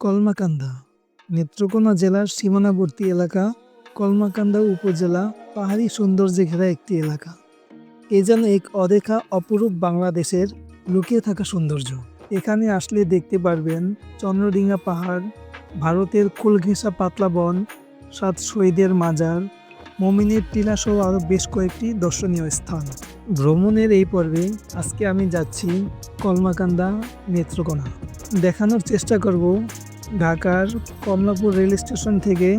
কলমাকান্দা, নেত্রকোনা জেলার সীমানাবর্তী এলাকা, কলমাকান্দা উপজেলা, পাহাড়ি সৌন্দর্যে ঘেরা একটি এলাকা। এ যেন এক অদেখা অপরূপ বাংলাদেশের লুকিয়ে থাকা সৌন্দর্য। এখানে আসলে দেখতে পারবেন চন্দ্রডিঙ্গা পাহাড়, ভারতের কুলঘেঁষা পাতলা বন, সাত শহীদের মাজার, মমিনের টিলা সহ আরও বেশ কয়েকটি দর্শনীয় স্থান। ভ্রমণের এই পর্বে আজকে আমি যাচ্ছি কলমাকান্দা, নেত্রকোনা। দেখানোর চেষ্টা করব ঢাকার কমলাপুর রেল স্টেশন থেকে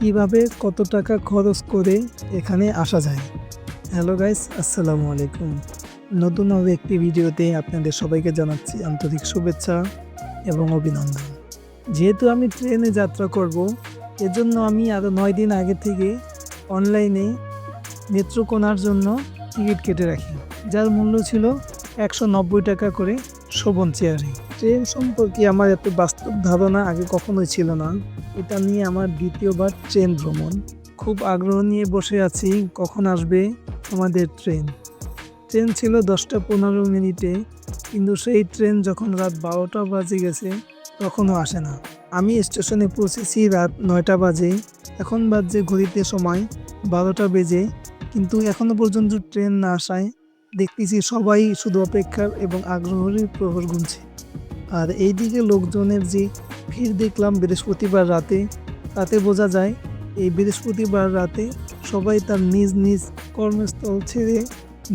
কীভাবে কত টাকা খরচ করে এখানে আসা যায়। হ্যালো গাইস, আসসালামু আলাইকুম। নতুনভাবে একটি ভিডিওতে আপনাদের সবাইকে জানাচ্ছি আন্তরিক শুভেচ্ছা এবং অভিনন্দন। যেহেতু আমি ট্রেনে যাত্রা করব, এজন্য আমি আরও নয় দিন আগে থেকে অনলাইনে নেত্রকোনার জন্য টিকিট কেটে রাখি, যার মূল্য ছিল একশো নব্বই টাকা করে শোভন চেয়ারে। ট্রেন সম্পর্কে আমার এত বাস্তব ধারণা আগে কখনোই ছিল না। এটা নিয়ে আমার দ্বিতীয়বার ট্রেন ভ্রমণ। খুব আগ্রহ নিয়ে বসে আছি, কখন আসবে আমাদের ট্রেন। ট্রেন ছিল দশটা পনেরো মিনিটে, কিন্তু সেই ট্রেন যখন রাত বারোটা বাজে গেছে, তখনও আসে না। আমি স্টেশনে পৌঁছেছি রাত নয়টা বাজে। এখন বাজে ঘড়িতে সময় বারোটা বেজে, কিন্তু এখনও পর্যন্ত ট্রেন না আসায় দেখতেছি সবাই শুধু অপেক্ষার এবং আগ্রহের প্রহর গুনছে। আর এইদিকে লোকজনের যে ভিড় দেখলাম বৃহস্পতিবার রাতে, তাতে বোঝা যায় এই বৃহস্পতিবার রাতে সবাই তার নিজ নিজ কর্মস্থল ছেড়ে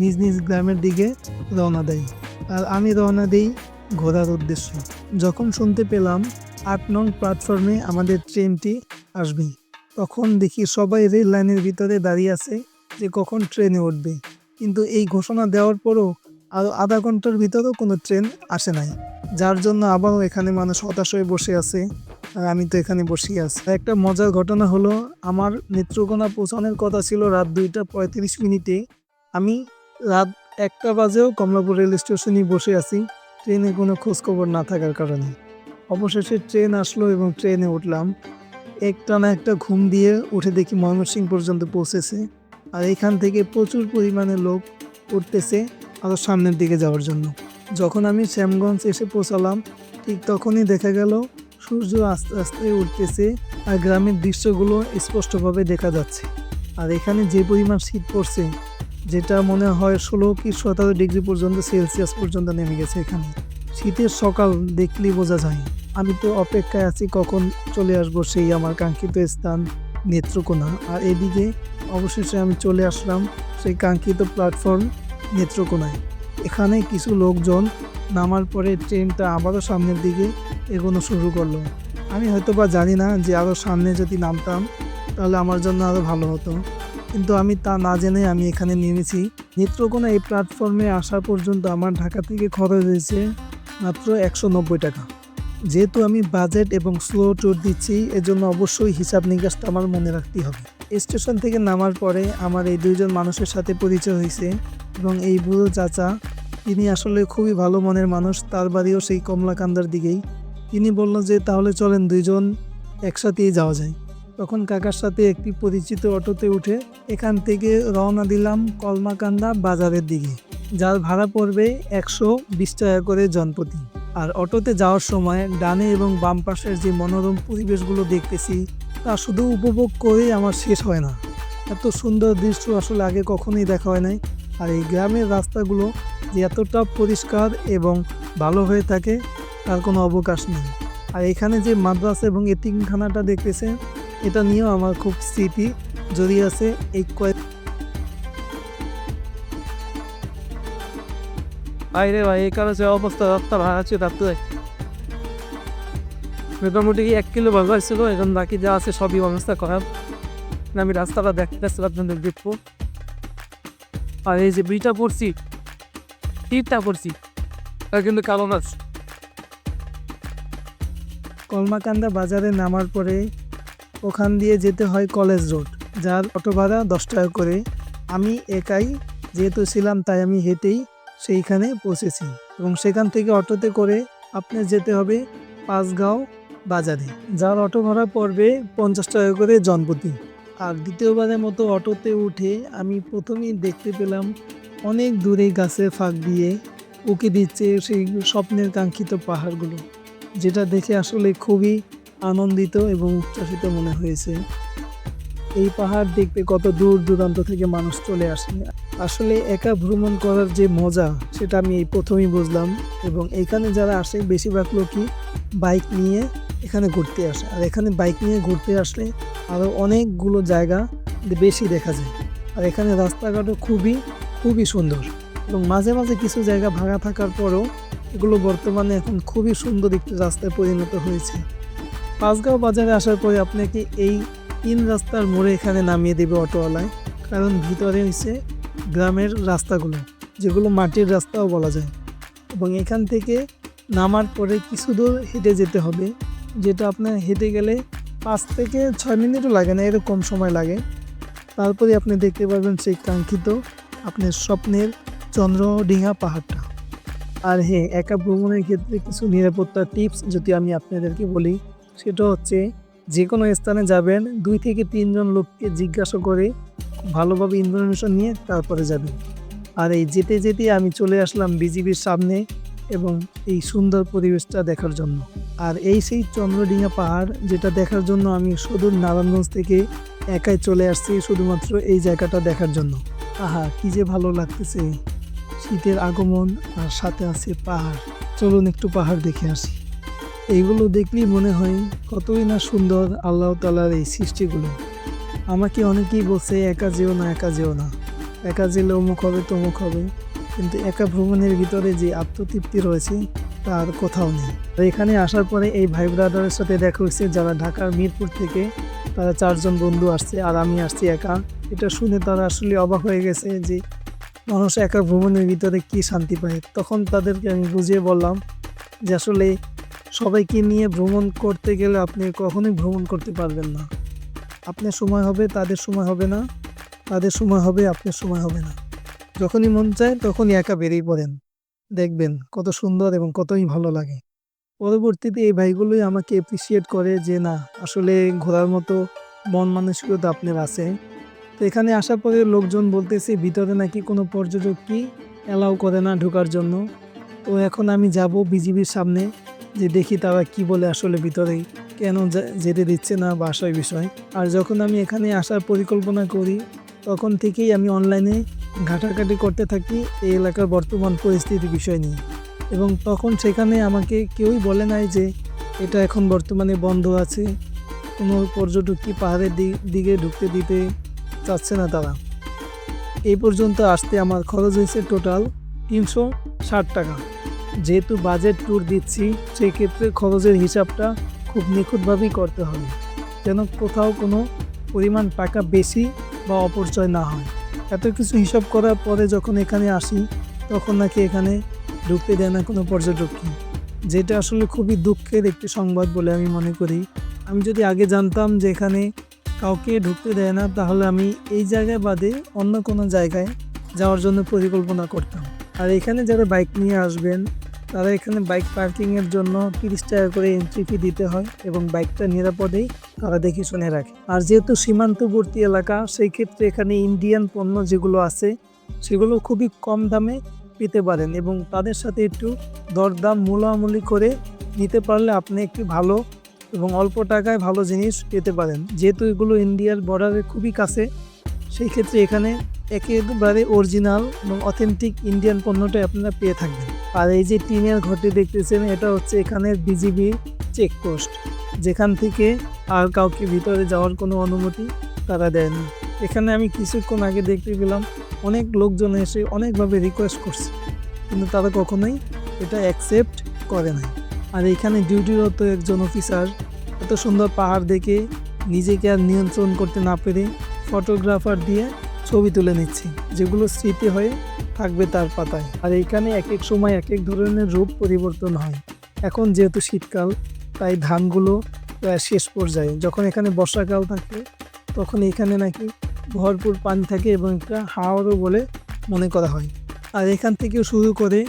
নিজ নিজ গ্রামের দিকে রওনা দেয়। আর আমি রওনা দিই ঘোরার উদ্দেশ্যে। যখন শুনতে পেলাম আট নং প্ল্যাটফর্মে আমাদের ট্রেনটি আসবে, তখন দেখি সবাই রেল লাইনের ভিতরে দাঁড়িয়ে আছে যে কখন ট্রেনে উঠবে। কিন্তু এই ঘোষণা দেওয়ার পরও আরও আধা ঘণ্টার ভিতরেও কোনো ট্রেন আসে নাই। যার জন্য আবারও এখানে মানুষ হতাশ হয়ে বসে আছে। আর আমি তো এখানে বসেই আছি। একটা মজার ঘটনা হলো, আমার নেত্রকোনা পৌঁছানোর কথা ছিল রাত দুইটা পঁয়ত্রিশ মিনিটে। আমি রাত একটা বাজেও কমলাপুর রেল স্টেশনে বসে আছি। ট্রেনে কোনো খোঁজখবর না থাকার কারণে। অবশেষে ট্রেন আসলো এবং ট্রেনে উঠলাম। একটা না একটা ঘুম দিয়ে উঠে দেখি ময়মনসিংহ পর্যন্ত পৌঁছেছে। আর এখান থেকে প্রচুর পরিমাণে লোক উঠতেছে আরও সামনের দিকে যাওয়ার জন্য। যখন আমি শ্যামগঞ্জ এসে পৌঁছালাম, ঠিক তখনই দেখা গেল সূর্য আস্তে আস্তে উঠতেছে আর গ্রামের দৃশ্যগুলো স্পষ্টভাবে দেখা যাচ্ছে। আর এখানে যে পরিমাণ শীত পড়ছে, যেটা মনে হয় ষোলো কি সতেরো ডিগ্রি পর্যন্ত সেলসিয়াস পর্যন্ত নেমে গেছে এখানে। শীতের সকাল দেখলেই বোঝা যায়। আমি তো অপেক্ষায় আছি কখন চলে আসব সেই আমার কাঙ্ক্ষিত স্থান। নেত্রকোনা। আর এদিকে অবশেষে আমি চলে আসলাম সেই কাঙ্ক্ষিত প্ল্যাটফর্ম নেত্রকোনায়। এখানে কিছু লোকজন নামার পরে ট্রেনটা আবারও সামনের দিকে এগোনো শুরু করল। আমি হয়তো বা জানি না যে আরও সামনে যদি নামতাম, তাহলে আমার জন্য আরও ভালো হতো। কিন্তু আমি তা না জেনে আমি এখানে নেমেছি। নেত্রকোনা এই প্ল্যাটফর্মে আসা পর্যন্ত আমার ঢাকা থেকে খরচ হয়েছে মাত্র একশো নব্বই টাকা। যেহেতু আমি বাজেট এবং স্লো ট্যুর দিচ্ছি, এজন্য অবশ্যই হিসাব নিকাশটা আমার মনে রাখতে হবে। স্টেশন থেকে নামার পরে আমার এই দুইজন মানুষের সাথে পরিচয় হয়েছে এবং এই বুড়ো চাচা, তিনি আসলে খুবই ভালো মনের মানুষ, তার বাড়িও সেই কমলাকান্দার দিকেই। তিনি বলল যে, তাহলে চলেন দুইজন একসাথেই যাওয়া যায়। তখন কাকার সাথে একটি পরিচিত অটোতে উঠে এখান থেকে রওনা দিলাম কলমাকান্দা বাজারের দিকে, যার ভাড়া পড়বে একশো বিশ টাকা করে জনপ্রতি। আর অটোতে যাওয়ার সময় ডানে এবং বাম পাশের যে মনোরম পরিবেশগুলো দেখতেছি, তা শুধু উপভোগ করেই আমার শেষ হয় না। এত সুন্দর দৃশ্য আসলে আগে কখনোই দেখা হয় নাই। আর এই গ্রামের রাস্তাগুলো যে এতটা পরিষ্কার এবং ভালো হয়ে থাকে, তার কোনো অবকাশ নেই। আর এখানে যে মাদ্রাসা এবং এতিমখানাটা দেখতেছে এটা নিয়েও আমার খুব স্মৃতি জড়িয়ে আছে এই কয়েক আরে ভাই, এই কারণে যে অবস্থা রাস্তা ভাড়া আছে রাখতে মোটামুটি এক কিলো বাজার ছিল এখন বাকি যা আছে সবই অবস্থা খারাপ। আমি রাস্তাটা দেখতে দেখতেছি আপনাদের দেখব। আর এই যে বিটা পড়ছি টিপটা পড়ছি, তার কিন্তু কারণ আছে কলমাকান্দা বাজারে নামার পরে ওখান দিয়ে যেতে হয় কলেজ রোড, যার অটো ভাড়া দশ টাকা করে। আমি একাই যেহেতু ছিলাম, তাই আমি হেঁটেই সেইখানে পৌঁছেছি এবং সেখান থেকে অটোতে করে আপনার যেতে হবে পাঁচগাঁও বাজারে। যার অটো ভাড়া পড়বে পঞ্চাশ টাকা করে জনপ্রতি আর দ্বিতীয়বারের মতো অটোতে উঠে আমি প্রথমেই দেখতে পেলাম অনেক দূরে গাছের ফাঁক দিয়ে উকি দিচ্ছে সেই স্বপ্নের কাঙ্ক্ষিত পাহাড়গুলো, যেটা দেখে আসলে খুবই আনন্দিত এবং উচ্ছ্বাসিত মনে হয়েছে। এই পাহাড় দেখতে কত দূর দূরান্ত থেকে মানুষ চলে আসে। আসলে একা ভ্রমণ করার যে মজা, সেটা আমি এই প্রথমেই বুঝলাম। এবং এখানে যারা আসে, বেশিরভাগ লোকই বাইক নিয়ে এখানে ঘুরতে আসে। আর এখানে বাইক নিয়ে ঘুরতে আসলে আরও অনেকগুলো জায়গা বেশি দেখা যায়। আর এখানে রাস্তাঘাটও খুবই খুবই সুন্দর। এবং মাঝে মাঝে কিছু জায়গা ভাঙা থাকার পরেও এগুলো বর্তমানে এখন খুবই সুন্দর একটি রাস্তায় পরিণত হয়েছে। পাঁচগাঁও বাজারে আসার পরে আপনাকে এই তিন রাস্তার মোড়ে এখানে নামিয়ে দেবে অটোওয়ালায়, কারণ ভিতরে হচ্ছে গ্রামের রাস্তাগুলো, যেগুলো মাটির রাস্তাও বলা যায়। এবং এখান থেকে নামার পরে কিছু দূর হেঁটে যেতে হবে, যেটা আপনার হেঁটে গেলে পাঁচ থেকে ছয় মিনিটও লাগে না, এরকম সময় লাগে। তারপরে আপনি দেখতে পারবেন সেই কাঙ্ক্ষিত আপনার স্বপ্নের চন্দ্রডিঙা পাহাড়টা। আর হ্যাঁ একা ভ্রমণের ক্ষেত্রে কিছু নিরাপত্তা টিপস যদি আমি আপনাদেরকে বলি, সেটা হচ্ছে যে কোনো স্থানে যাবেন, দুই থেকে তিনজন লোককে জিজ্ঞাসা করে ভালোভাবে ইনফরমেশন নিয়ে তারপরে যাবেন। আর এই যেতে যেতে আমি চলে আসলাম বিজিবির সামনে এবং এই সুন্দর পরিবেশটা দেখার জন্য। আর এই সেই চন্দ্রডিঙা পাহাড় যেটা দেখার জন্য আমি সুদূর নারায়ণগঞ্জ থেকে একাই চলে আসছি শুধুমাত্র এই জায়গাটা দেখার জন্য। আহা, কি যে ভালো লাগতেছে। শীতের আগমন আর সাথে আছে পাহাড়। চলুন একটু পাহাড় দেখে আসি। এইগুলো দেখলেই মনে হয় কতই না সুন্দর আল্লাহ তালার এই সৃষ্টিগুলো। আমাকে অনেকেই বলছে, একা যেও না, একা যেও না। একা যেলে অমুক হবে, তমুক হবে। কিন্তু একা ভ্রমণের ভিতরে যে আত্মতৃপ্তি রয়েছে, তার কোথাও নেই। তো এখানে আসার পরে এই ভাই ব্রাদারের সাথে দেখা হয়েছে, যারা ঢাকার মিরপুর থেকে তারা চারজন বন্ধু আসছে আর আমি আসছি একা। এটা শুনে তারা আসলে অবাক হয়ে গেছে যে মানুষ একা ভ্রমণের ভিতরে কি শান্তি পায়। তখন তাদেরকে আমি বুঝিয়ে বললাম যে আসলে সবাইকে নিয়ে ভ্রমণ করতে গেলে আপনি কখনোই ভ্রমণ করতে পারবেন না। আপনার সময় হবে, তাদের সময় হবে না। তাদের সময় হবে, আপনার সময় হবে না। যখনই মন চায়, তখনই একা বেরিয়ে পড়েন। দেখবেন কত সুন্দর এবং কতই ভালো লাগে। পরবর্তীতে এই ভাইগুলোই আমাকে অ্যাপ্রিসিয়েট করে যে, না, আসলে ঘোরার মতো মন মানসিকতা আপনার আছে। তো এখানে আসার পরে লোকজন বলতেছে, ভিতরে নাকি কোনো পর্যটক কি অ্যালাউ করে না ঢোকার জন্য? তো এখন আমি যাব বিজিবির সামনে। যে দেখি তারা কি বলে আসলে ভিতরে, কেন যেতে দিচ্ছে না বা আসার বিষয়। আর যখন আমি এখানে আসার পরিকল্পনা করি, তখন থেকেই আমি অনলাইনে ঘাটাঘাটি করতে থাকি এই এলাকার বর্তমান পরিস্থিতি বিষয় নিয়ে। এবং তখন সেখানে আমাকে কেউই বলে নাই যে, এটা এখন বর্তমানে বন্ধ আছে। কোনো পর্যটক কি পাহাড়ের দিকে ঢুকতে দিতে চাচ্ছে না তারা? এই পর্যন্ত আসতে আমার খরচ হয়েছে টোটাল তিনশো ষাট টাকা। যেহেতু বাজেট ট্যুর দিচ্ছি সেই ক্ষেত্রে খরচের হিসাবটা খুব নিখুঁতভাবেই করতে হবে, যেন কোথাও কোনো পরিমাণ টাকা বেশি বা অপচয় না হয়। এত কিছু হিসাব করার পরে যখন এখানে আসি, তখন নাকি এখানে ঢুকতে দেয় না কোনো পর্যটককে, যেটা আসলে খুবই দুঃখের একটি সংবাদ বলে আমি মনে করি। আমি যদি আগে জানতাম যে এখানে কাউকে ঢুকতে দেয় না, তাহলে আমি এই জায়গায় বাদে অন্য কোনো জায়গায় যাওয়ার জন্য পরিকল্পনা করতাম। আর এখানে যারা বাইক নিয়ে আসবেন তারা এখানে বাইক পার্কিংয়ের জন্য তিরিশ টাকা করে এন্ট্রি ফি দিতে হয় এবং বাইকটা নিরাপদেই তারা দেখে শুনে রাখে। আর যেহেতু সীমান্তবর্তী এলাকা, সেই ক্ষেত্রে এখানে ইন্ডিয়ান পণ্য যেগুলো আছে, সেগুলো খুবই কম দামে পেতে পারেন এবং তাদের সাথে একটু দরদাম মূলামূলি করে নিতে পারলে আপনি একটি ভালো এবং অল্প টাকায় ভালো জিনিস পেতে পারেন। যেহেতু এগুলো ইন্ডিয়ার বর্ডারের খুবই কাছে, সেই ক্ষেত্রে এখানে একেবারে অরিজিনাল এবং অথেন্টিক ইন্ডিয়ান পণ্যটাই আপনারা পেয়ে থাকবেন। আর এই যে টিনের ঘরটি দেখতেছেন, এটা হচ্ছে এখানের বিজিবি চেকপোস্ট। যেখান থেকে আর কাউকে ভিতরে যাওয়ার কোনো অনুমতি তারা দেয় না। এখানে আমি কিছুক্ষণ আগে দেখতে পেলাম, অনেক লোকজন এসে অনেকভাবে রিকোয়েস্ট করছে, কিন্তু তারা কখনোই এটা অ্যাকসেপ্ট করে নাই। আর এখানে ডিউটিরত একজন অফিসার এত সুন্দর পাহাড় দেখে নিজেকে আর নিয়ন্ত্রণ করতে না পেরে ফটোগ্রাফার দিয়ে ছবি তুলে নিচ্ছে, যেগুলো স্মৃতি হয়ে থাকবে তার পাতায়। আর এখানে এক এক সময় এক এক ধরনের রূপ পরিবর্তন হয়। এখন যেহেতু শীতকাল, তাই ধানগুলো শেষ পর্যায়ে। যখন এখানে বর্ষাকাল থাকে, তখন এখানে নাকি ভরপুর পানি থাকে এবং একটা হাওয়ারও বলে মনে করা হয়। আর এখান থেকেও শুরু করে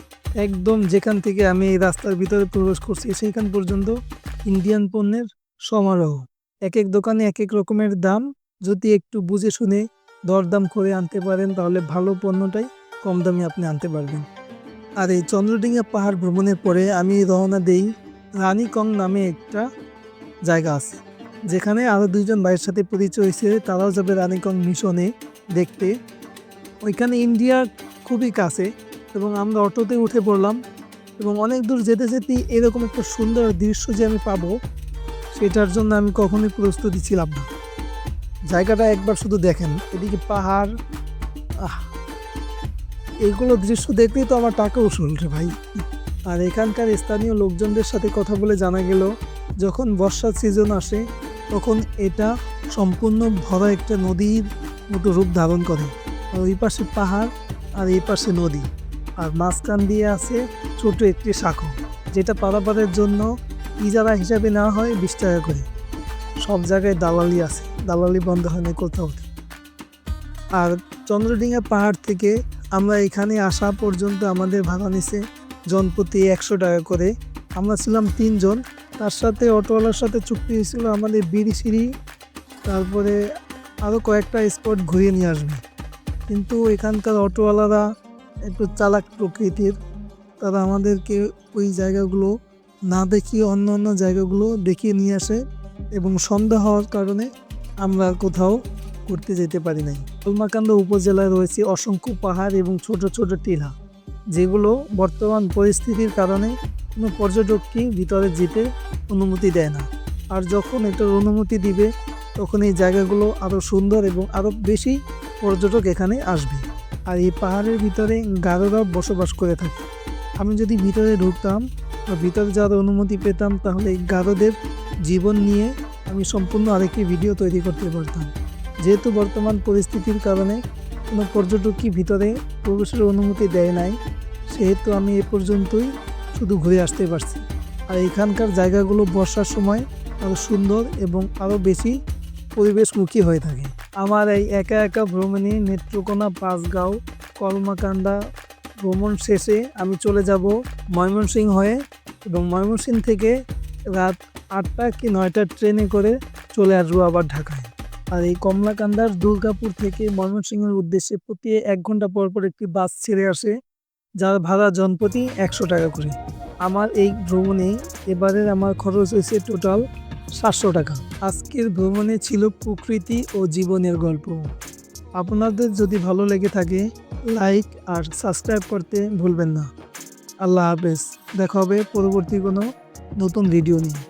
একদম যেখান থেকে আমি এই রাস্তার ভিতরে প্রবেশ করছি, সেইখান পর্যন্ত ইন্ডিয়ান পণ্যের সমারোহ। এক এক দোকানে এক এক রকমের দাম। যদি একটু বুঝে শুনে দরদাম করে আনতে পারেন, তাহলে ভালো পণ্যটাই কম দামে আপনি আনতে পারবেন। আর এই চন্দ্রডিঙ্গা পাহাড় ভ্রমণের পরে আমি রওনা দেই রানীকং নামে একটা জায়গা আছে। যেখানে আরও দুইজন ভাইয়ের সাথে পরিচয় হয়েছে, তারাও যাবে রানীকং মিশনে দেখতে। ওইখানে ইন্ডিয়া খুবই কাছে এবং আমরা অটোতে উঠে পড়লাম এবং অনেক দূর যেতে যেতে এরকম একটা সুন্দর দৃশ্য যে আমি পাবো, সেটার জন্য আমি কখনোই প্রস্তুতি ছিলাম না। জায়গাটা একবার শুধু দেখেন, এদিকে পাহাড়, আহ এইগুলো দৃশ্য দেখলেই তো আমার টাকা উসুল রে ভাই। আর এখানকার স্থানীয় লোকজনদের সাথে কথা বলে জানা গেল, যখন বর্ষার সিজন আসে, তখন এটা সম্পূর্ণ ভরা একটা নদীর মতো রূপ ধারণ করে। আর ওই পাশে পাহাড় আর এই পাশে নদী। আর মাঝখান দিয়ে আছে ছোট একটি শাখো যেটা পারাপারের জন্য ইজারা হিসাবে না হয় বিশ টাকা করে। সব জায়গায় দালালি আছে, দালালি বন্ধ হয় না কোথাও। আর চন্দ্রডিঙ্গা পাহাড় থেকে আমরা এখানে আসা পর্যন্ত আমাদের ভাড়া নিছে জনপ্রতি একশো টাকা করে। আমরা ছিলাম তিনজন। তার সাথে অটোওয়ালার সাথে চুক্তি হয়েছিল আমাদের বিড়ি সিঁড়ি, তারপরে আরও কয়েকটা স্পট ঘুরিয়ে নিয়ে আসবে। কিন্তু এখানকার অটোওয়ালারা একটু চালাক প্রকৃতির। তারা আমাদেরকে ওই জায়গাগুলো না দেখিয়ে অন্য অন্য জায়গাগুলো দেখিয়ে নিয়ে আসে এবং সন্ধ্যা হওয়ার কারণে আমরা কোথাও ঘুরতে যেতে পারি নাই। কলমাকান্দা উপজেলায় রয়েছে অসংখ্য পাহাড় এবং ছোট ছোট টিলা, যেগুলো বর্তমান পরিস্থিতির কারণে কোনো পর্যটককে ভিতরে যেতে অনুমতি দেয় না। আর যখন এটার অনুমতি দিবে, তখন এই জায়গাগুলো আরও সুন্দর এবং আরও বেশি পর্যটক এখানে আসবে। আর এই পাহাড়ের ভিতরে গারোরা বসবাস করে থাকে। আমি যদি ভিতরে ঢুকতাম বা ভিতরে যাওয়ার অনুমতি পেতাম, তাহলে গারোদের জীবন নিয়ে আমি সম্পূর্ণ আরেকটি ভিডিও তৈরি করতে পারতাম। যেহেতু বর্তমান পরিস্থিতির কারণে কোনো পর্যটকই ভিতরে প্রবেশের অনুমতি দেয় নাই, সেহেতু আমি এ পর্যন্তই শুধু ঘুরে আসতে পারছি। আর এখানকার জায়গাগুলো বর্ষার সময় আরও সুন্দর এবং আরও বেশি পরিবেশমুখী হয়ে থাকে। আমার এই একা একা ভ্রমণে নেত্রকোনা, পাঁচগাঁও, কলমাকান্দা ভ্রমণ শেষে আমি চলে যাব ময়মনসিংহ হয়ে এবং ময়মনসিংহ থেকে রাত আটটা কি নয়টা ট্রেনে করে চলে আসব আবার ঢাকায়। আর এই কমলাকান্দার দুর্গাপুর থেকে ময়মনসিংহের উদ্দেশ্যে প্রতি এক ঘণ্টা পর পর একটি বাস ছেড়ে আসে, যার ভাড়া জনপ্রতি একশো টাকা করে। আমার এই ভ্রমণে এবারের আমার খরচ হয়েছে টোটাল সাতশো টাকা। আজকের ভ্রমণে ছিল প্রকৃতি ও জীবনের গল্প। আপনাদের যদি ভালো লেগে থাকে লাইক আর সাবস্ক্রাইব করতে ভুলবেন না। আল্লাহ হাফেজ। দেখা হবে পরবর্তী কোনো নতুন ভিডিও নিয়ে।